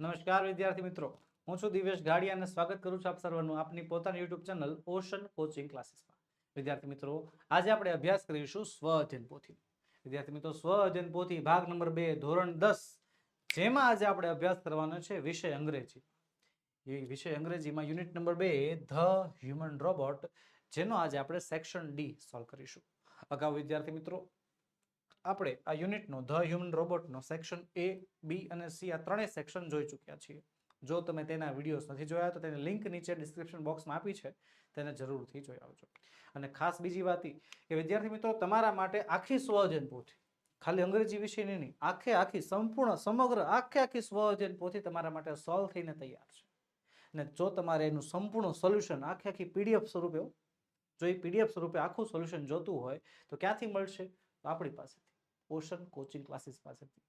નમસ્કાર વિદ્યાર્થી મિત્રો. હું છું દિવેશ ગાડી અને સ્વાગત કરું છું આપ સર્વનું આપની પોતાની યુટ્યુબ ચેનલ ઓશન કોચિંગ ક્લાસીસમાં વિદ્યાર્થી મિત્રો, આજે આપણે અભ્યાસ કરીશું સ્વ અધ્યયન પોથી. વિદ્યાર્થી મિત્રો સ્વ અધ્યયન પોથી ભાગ નંબર બે, ધોરણ દસ, જેમાં આજે આપણે અભ્યાસ કરવાનો છે વિષય અંગ્રેજી. એ વિષય અંગ્રેજીમાં યુનિટ નંબર બે, ધ હ્યુમન રોબોટ, જેનો આજે આપણે સેક્શન ડી સોલ્વ કરીશું. અગાઉ વિદ્યાર્થી મિત્રો આપણે આ યુનિટનો ધ હ્યુમન રોબોટનો સેક્શન એ, બી અને સી આ ત્રણેય સેક્શન જોઈ ચૂક્યા છીએ. જો તમે તેના વિડીયોઝ નથી જોયા, તો તેની લિંક નીચે ડિસ્ક્રિપ્શન બોક્સમાં આપી છે, તેને જરૂરથી જોઈ આવજો. અને ખાસ બીજી વાત એ કે વિદ્યાર્થી મિત્રો, તમારા માટે આખી સ્વઅધ્યયન પોથી, ખાલી અંગ્રેજી વિષયની નહીં, આખે આખી સંપૂર્ણ સમગ્ર આખે આખી સ્વઅધ્યયન પોથી તમારા માટે સોલ્વ થઈને તૈયાર છે. અને જો તમારે એનું સંપૂર્ણ સોલ્યુશન આખે આખી પીડીએફ સ્વરૂપે જો એ પીડીએફ સ્વરૂપે આખું સોલ્યુશન જોતું હોય, તો ક્યાંથી મળશે? તો આપણી પાસેથી. ઓશન કોચિંગ ક્લાસીસ પાસેથી.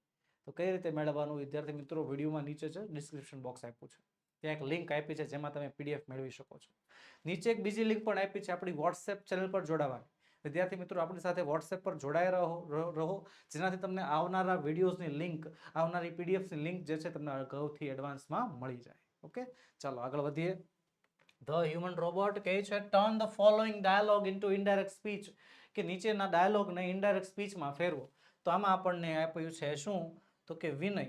તો કઈ રીતે મેળવવાનું? વિદ્યાર્થી મિત્રો, વિડીયોમાં નીચે છે ડિસ્ક્રિપ્શન બોક્સ આપ્યું છે. ત્યાં એક લિંક આપી છે, જેમાં તમે પીડીએફ મેળવી શકો છો. નીચે એક બીજી લિંક પણ આપી છે, આપણી વોટ્સએપ ચેનલ પર જોડાવાની. વિદ્યાર્થી મિત્રો, આપણી સાથે વોટ્સએપ પર જોડાઈ રહો, રહો- જેનાથી તમને આવનારા વિડીયોઝની લિંક આવનારી પીડીએફની લિંક જે છે, તમને અગાઉથી એડવાન્સમાં મળી જાય. ઓકે ચાલો, આગળ વધીએ. ધ હ્યુમન રોબોટ કહે છે turn the following dialogue into indirect speech કે નીચેના ડાયલોગને ઇનડાયરેક્ટ સ્પીચમાં ફેરવો. તો આમાં આપણને આપ્યું છે શું? તો કે વિનય,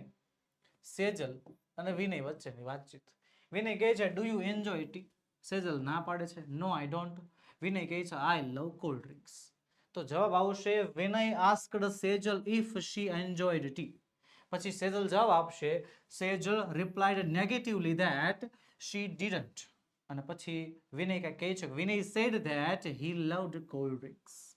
સેજલ અને વિનય વચ્ચેની વાતચીત. વિનય કહે છે do you enjoy tea Sejal ના પાડે છે નો આઈ ડોન્ટ વિનય કહે છે આઈ લવ કોલ્ડ ડ્રિંક્સ તો જવાબ આવશે Vinay asked Sejal if she enjoyed tea પછી સેજલ જવાબ આપશે, Sejal replied negatively that she didn't અને પછી વિનય કહે છે Vinay said that he loved cold drinks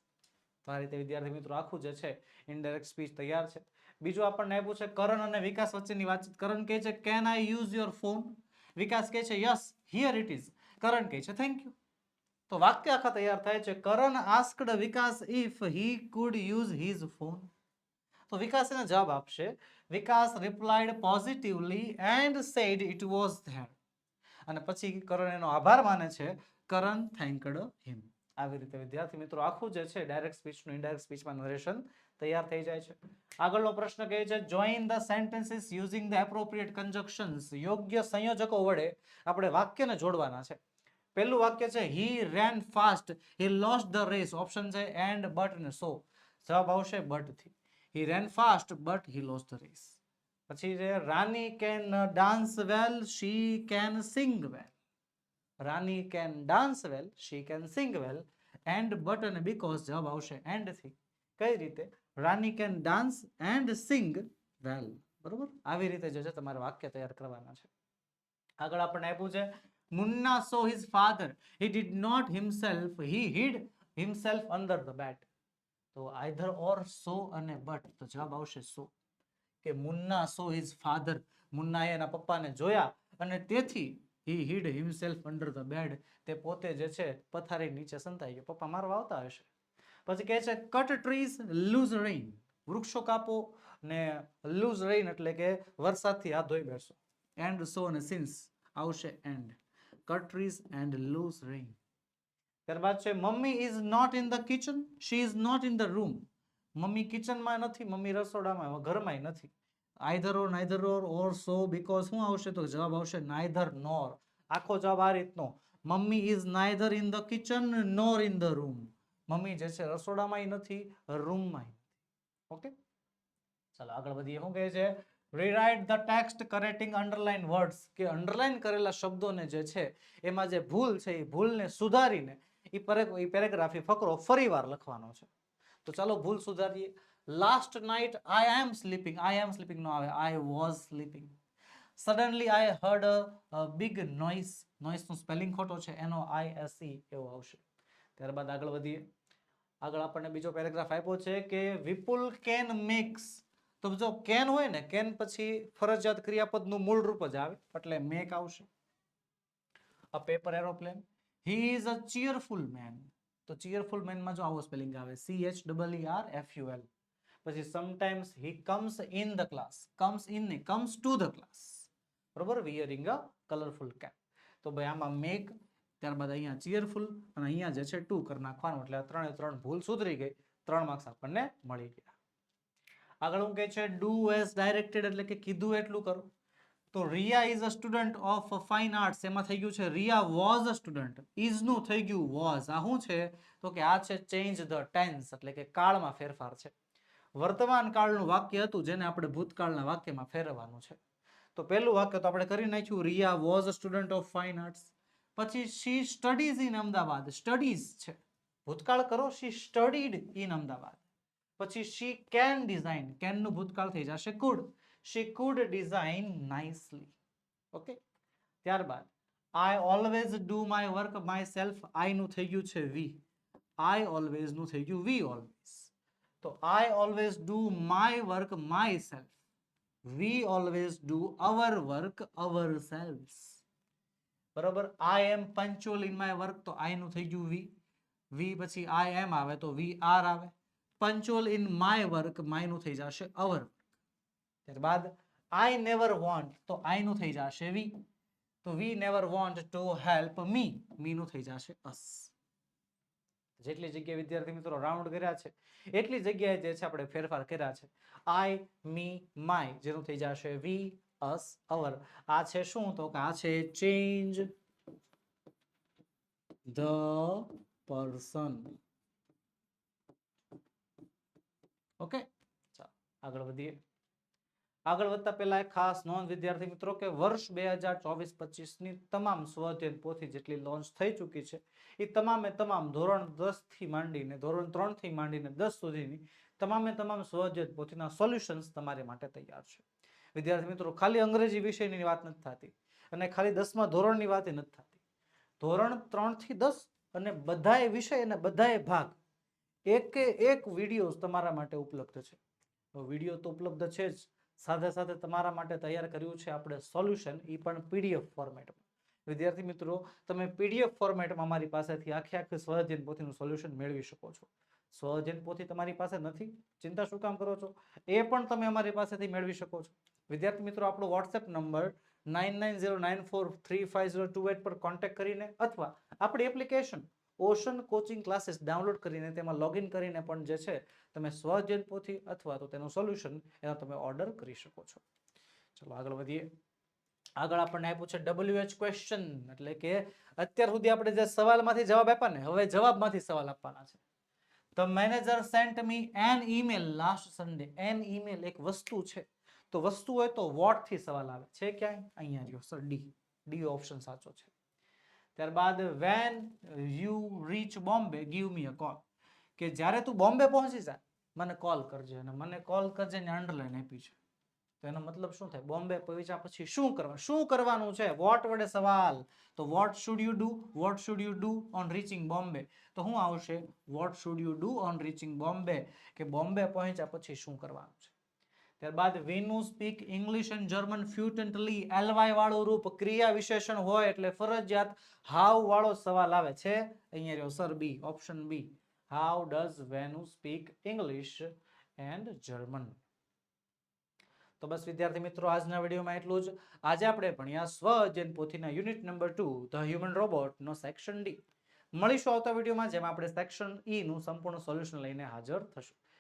તો આ રીતે વિદ્યાર્થી મિત્રો આખું જે છે ઇનડાયરેક્ટ સ્પીચ તૈયાર છે. બીજું આપણને આપ્યું છે, કરણ અને વિકાસ વચ્ચેની વાતચીત. કરણ કહે છે can I use your phone Vikas કહે છે yes here it is Karan કહે છે થેન્ક યુ તો વાક્ય આખા તૈયાર થાય છે Karan asked Vikas if he could use his phone તો વિકાસ એને જવાબ આપશે Vikas replied positively and said it was there અને પછી કરણ એનો આભાર માને છે કરણ થેન્કડ હિમ આવી રીતે વિદ્યાર્થી મિત્રો, આખું જે છે ડાયરેક્ટ સ્પીચનું ઇનડાયરેક્ટ સ્પીચમાં નરેશન તૈયાર થઈ જાય છે. આગળનો પ્રશ્ન કહે છે join the sentences using the appropriate conjunctions યોગ્ય સંયોજકો વડે આપણે વાક્યને જોડવાના છે. પહેલું વાક્ય છે he ran fast he lost the race option છે એન્ડ બટ ને સો જવાબ આવશે બટથી. He ran fast but he lost the race પછી છે Rani can dance well she can sing well Rani can dance well, she can sing well, and but અને because જવાબ આવશે એન્ડથી. કઈ રીતે? Rani can dance and sing well. બરોબર? આવી રીતે જે તમારે વાક્ય તૈયાર કરવાના છે. આગળ આપણને આપ્યું છે, Munna saw his father he did not himself he hid himself under the bed તો આઈધર ઓર સો અને બટ તો જવાબ આવશે સો કે મુન્ના સો હિઝ ફાધર મુન્નાએ એના પપ્પાને જોયા અને તેથી he hid himself under the bed તે પોતે જે છે, પથારી નીચે સંતાઈ ગયો. પપ્પા મારવા આવતા હશે? પછી કહે છે કટ ટ્રીઝ લૂઝ રેઇન વૃક્ષો કાપો ને લૂઝ રેઇન એટલે કે વરસાદથી હાથ ધોઈ બેસો. એન્ડ સો અને સિન્સ આવશે and cut trees and lose rain ત્યારબાદ છે mummy is not in the kitchen she is not in the room mummy કિચનમાં નથી, મમ્મી રસોડામાં, ઘરમાં નથી. Either or neither nor or so because શું આવશે તો જવાબ આવશે નાઈધર નોર. આખો જવાબ આ રીતનો. Mummy is neither in the kitchen nor in the room mummy જે છે રસોડામાંય નથી રૂમમાં ઓકે ચાલો આગળ વધીએ. શું કહે છે? Rewrite the text correcting underline words કે અન્ડરલાઇન કરેલા શબ્દોને જે છે, એમાં જે ભૂલ છે, એ ભૂલને સુધારીને એ પેરેગ્રાફી ફકરો ફરીવાર લખવાનો છે. તો ચાલો ભૂલ સુધારીએ. Last night I am sleeping I am sleeping નો આવે I was sleeping suddenly I heard a big noise નોઇસનું spelling ખોટો છે. એનો આઈ એસ ઈ એવો આવશે. ત્યારબાદ આગળ વધીએ. આગળ આપણને બીજો પેરેગ્રાફ આપ્યો છે કે વિપુલ કેન મેક્સ તો જો કેન હોય ને, કેન પછી ફરજિયાત ક્રિયાપદનું મૂળ રૂપ જ આવે. એટલે મેક આવશે. A paper aeroplane he is a cheerful man તો ચીયરફુલ મેનમાં જો આવો સ્પેલિંગ આવે. C H double R F U L પછી sometimes he comes in the class comes in ને કમ્સ ટુ ધ ક્લાસ બરોબર? વિયરિંગ અ કલરફુલ કેપ તો ભાઈ આમાં મેક ત્યારબાદ અહીંયા ચીયરફુલ અને અહીંયા જે છે ટુ કરી નાખવાનું. એટલે ત્રણે ત્રણ ભૂલ સુધરી ગઈ. ત્રણ માર્ક્સ આપણને મળી ગયા. આગળ હું કહે છે ડુ એઝ ડાયરેક્ટેડ એટલે કે કીધું એટલું કરો. તો Riya is a student of fine arts એમાં થઈ ગયું છે, રિયા વોઝ અ સ્ટુડન્ટ ઇઝનું થઈ ગયું વોઝ આ શું છે? તો કે આ છે ચેન્જ ધ ટેન્સ એટલે કે કાળમાં ફેરફાર છે. વર્તમાન કાળનું વાક્ય હતું જેને આપણે ભૂતકાળના વાક્યમાં ફેરવવાનું છે. તો પહેલું વાક્ય તો આપણે કરી નાખ્યું, Riya was student of fine arts પછી she studies in Ahmedabad studies છે. ભૂતકાળ કરો શી સ્ટડીડ ઇન અમદાવાદ પછી શી કેન ડિઝાઇન કેનનું ભૂતકાળ થઈ જશે could she could design nicely okay ત્યારબાદ I always do my work myself આઈનું થઈ ગયું છે વી આઈ ઓલવેઝનું થઈ ગયું વી ઓલવેઝ તો I always do my work myself we always do our work ourself બરોબર? I am punctual in my work તો I નું થઈ ગયું વી વી પછી આઈ એમ આવે તો વી આર આવે. પંચોલ ઇન માય વર્ક માયનું થઈ જશે અવર ત્યારબાદ આઈ નેવર વોન્ટ તો આઈ નું થઈ જશે વી તો we never want to help me me નું થઈ જશે અસ જેટલી જગ્યાએ વિદ્યાર્થી મિત્રો રાઉન્ડ કર્યા છે, એટલી જગ્યાએ જે છે આપણે ફેરફાર કર્યા છે. આઈ મી માય જેનું થઈ જશે વી અસ અવર આ છે શું? તો કે આ છે ચેન્જ ધ પર્સન ઓકે ચાલો, આગળ વધીએ. આગળ વધતા પહેલા એક ખાસ નોંધ વિદ્યાર્થી મિત્રો કે વર્ષ બે હજાર ચોવીસ પચીસની તમામ સ્વધ્યન પોથી જેટલી લોન્ચ થઈ ચૂકી છે, એ તમામે તમામ ધોરણ દસથી માંડીને, ધોરણ ત્રણથી માંડીને દસ સુધીની તમામે તમામ સ્વધ્યન પોથીના સોલ્યુશન્સ તમારી માટે તૈયાર છે. વિદ્યાર્થી મિત્રો, ખાલી અંગ્રેજી વિષયની વાત નથી થતી અને ખાલી દસમા ધોરણની વાત નથી થતી. ધોરણ ત્રણથી દસ અને બધાય વિષય અને બધાએ ભાગ એકે એક વીડિયો તમારા માટે ઉપલબ્ધ છે. વીડિયો તો ઉપલબ્ધ છે જ. સાથે સાથે તમારા માટે તૈયાર કર્યું છે આપણે સોલ્યુશન એ પણ પીડીએફ ફોર્મેટમાં. વિદ્યાર્થી મિત્રો, તમે પીડીએફ ફોર્મેટમાં અમારી પાસેથી આખી આખી સ્વજન પોથીનું સોલ્યુશન મેળવી શકો છો. સ્વજન પોથી તમારી પાસે નથી, ચિંતા શું કામ કરો છો? એ પણ તમે અમારી પાસેથી મેળવી શકો છો. વિદ્યાર્થી મિત્રો, આપણો WhatsApp number nine nine zero nine four three five zero two eight પર કોન્ટેક્ટ કરીને અથવા આપણી application ocean coaching classes download કરીને તેમાં લોગિન કરીને પણ જે છે, તમે સ્વજનપોથી પોથી અથવા તો તેનું સોલ્યુશન એનો તમે ઓર્ડર કરી શકો છો. ચલો, આગળ વધીએ. આગળ આપણને આપ્યું છે ડબલ્યુ એચ ક્વેશ્ચન એટલે કે અત્યાર સુધી આપણે જે સવાલમાંથી જવાબ આપ્યા ને, હવે જવાબમાંથી સવાલ આપવાના છે. The manager sent me an email last Sunday an email એક વસ્તુ છે. તો વસ્તુ હોય તો વોટ સવાલ આવે? છે ક્યાંય? અહીંયા રહ્યો સર ડી ડી ઓપ્શન સાચો છે. ત્યારબાદ when you reach Bombay give me a call કે જ્યારે તું બોમ્બે પહોંચી જાય મને કોલ કરજે અને મને કોલ કરજે ને અંડરલાઈન આપી છે. તો એનો મતલબ શું થાય? બોમ્બે પહોંચ્યા પછી શું કરવા, શું કરવાનું છે? વોટ વડે સવાલ? તો what should you do what should you do on reaching Bombay તો શું આવશે? What should you do on reaching Bombay કે બોમ્બે પહોંચ્યા પછી શું કરવાનું છે? ત્યારબાદ when you speak English and German fluently L વાળું રૂપ ક્રિયા વિશેષણ હોય એટલે ફરજિયાત હાવ વાળો સવાલ આવે છે. અહીંયા રહ્યો sir B option B how does Venu speak English and German તો બસ વિદ્યાર્થી મિત્રો, આજના વિડીયોમાં એટલું જ. આજે આપણે ભણ્યા સ્વ અધ્યયન પોથીના unit number two the human robot no section D મળીશું આવતા વિડીયોમાં, જેમાં આપણે સેક્શન ઈ નું સંપૂર્ણ સોલ્યુશન લઈને હાજર થશું.